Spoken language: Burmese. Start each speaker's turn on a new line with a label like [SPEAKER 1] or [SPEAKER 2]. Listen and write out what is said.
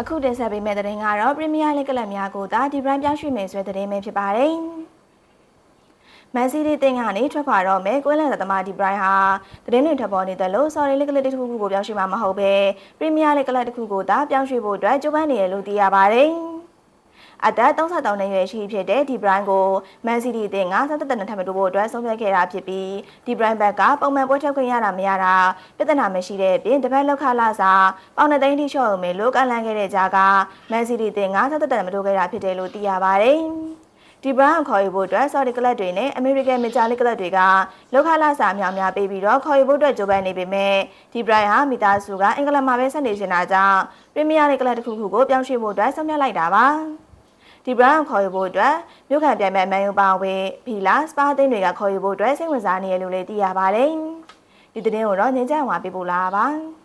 [SPEAKER 1] အခုတင်ဆက်ပေးမယ့်သတင်းကတော့ပရီးမီးယားလိဂ်ကလပ်များကိုသာဒီဘရန်ပြောင်းရွှေ့မယ်ဆိုတဲ့သတင်းပဲဖြစ်ပါတယ်။မန်စီးတီးတင်ကနေထွက်ခွာတော့မယ်ကွင်းလန်သမားဒီဘရိုင်းဟာသတင်းတွေထပ်ပေါ်နေတယ်လို့ဆော်ရီလိဂ်ကလပ်တစ်ခုခုကိုပြောင်းရွှေ့မှာမဟုတ်ပဲပရီးမီးယားလိဂ်ကလပ်တစ်ခုကိုသာပြောင်းရွှေ့ဖို့အတွက်ကြိုးပမ်းနေတယ်လို့သိရပါတယ်။ အသက်33နှစ်ရွယ်ရှိဖြစ်တဲ့ဒီဘရိုင်းကိုမန်စီးတီးအသင်းကဆက်သက်တဲ့ထပ်မတိုးဖို့အတွက်ဆုံးဖြတ်ခဲ့တာဖြစ်ပြီးဒီဘရိုင်းဘက်ကပုံမှန်ပွဲထုတ်ခွင့်ရတာမရတာပြဿနာမရှိတဲ့အပြင်တစ်ပတ်လောက်ခလာစာပေါင်နှစ်သိန်းထိလျှော့အောင်မယ်လို့ကန့်လန့်ခဲ့တဲ့ကြားကမန်စီးတီးအသင်းကဆက်သက်တဲ့မတိုးခဲ့တာဖြစ်တယ်လို့သိရပါတယ်။ဒီဘရန်ခေါ်ယူဖို့အတွက်ဆော်ဒီကလပ်တွေနဲ့အမေရိကန်မေဂျာလိကလပ်တွေကလောက်ခလာစာအများများပေးပြီးတော့ခေါ်ယူဖို့အတွက်ကြိုးပမ်းနေပေမဲ့ဒီဘရိုင်ဟာမိသားစုကအင်္ဂလန်မှာပဲဆက်နေနေတာကြောင့်ပရီးမီးယားလိကလပ်တစ်ခုခုကိုပြောင်းရွှေ့ဖို့အတွက်ဆုံးဖြတ်လိုက်တာပါ။ ဒီဘရန်ခေါ်ယူဖို့အတွက်မြို့ခံပြိုင်မဲ့မန်ယူပါဝင်ဖီလာစပါသိန်းတွေကခေါ်ယူဖို့အတွက်စိတ်ဝင်စားနေရလို့လည်းသိရပါတယ်။ဒီသတင်းကိုတော့ငင်းကြအောင်ပါပြပို့လာပါ။